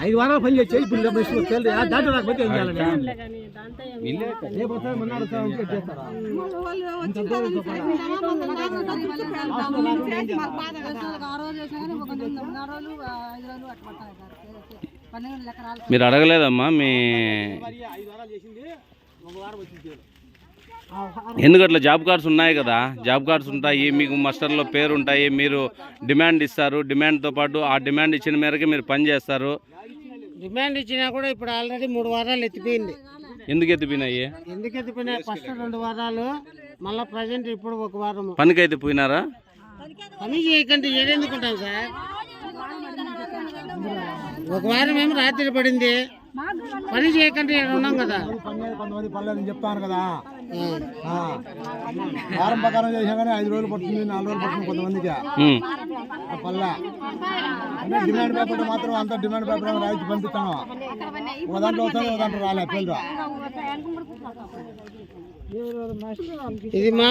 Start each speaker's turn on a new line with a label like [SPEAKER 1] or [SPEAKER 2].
[SPEAKER 1] ఐదు వారాలు పని చేసి ఇప్పుడు వస్తే దాంట్లో అంటే చేస్తారా?
[SPEAKER 2] మీరు అడగలేదమ్మా మీ
[SPEAKER 1] మరి ఐదు వారాలు చేసింది ఒక వారం వచ్చింది. చేను.
[SPEAKER 2] ఎందుకు అట్లా జాబ్ కార్డ్స్ ఉన్నాయి కదా. జాబ్ కార్డ్స్ ఉంటాయి మీకు మస్టర్లో పేరు ఉంటాయి మీరు డిమాండ్ ఇస్తారు. డిమాండ్తో పాటు ఆ డిమాండ్ ఇచ్చిన మేరకు మీరు పని చేస్తారు.
[SPEAKER 3] డిమాండ్ ఇచ్చినా కూడా ఇప్పుడు ఆల్రెడీ మూడు వారాలు ఎత్తిపోయింది.
[SPEAKER 2] ఎందుకు ఎత్తిపోయినాయి?
[SPEAKER 3] ఎందుకు ఎత్తిపోయినాయి? ఫస్ట్ రెండు వారాలు మళ్ళీ ప్రజెంట్ ఇప్పుడు ఒక వారము
[SPEAKER 2] పనికైతే పోయినారా?
[SPEAKER 3] పని చేయకంటే ఏడెందుకుంటాం సార్? ఒక వారం ఏమో రాత్రి పడింది. పని చేయకంటే ఉన్నాం కదా?
[SPEAKER 1] కొంతమంది పర్లేదని చెప్తాను కదా. ఆ. వారం ప్రకారం చేసినా కానీ ఐదు రోజులు పడుతుంది నాలుగు రోజులు పడుతుంది కొంతమందికి. పల్లె అంటే డిమాండ్ పేపర్ మాత్రం అంత డిమాండ్ పేపర్ రాయించి పంపిస్తాను. ఒక దాంట్లో ఒక దాంట్లో రాలే పేరు
[SPEAKER 3] ఇది మా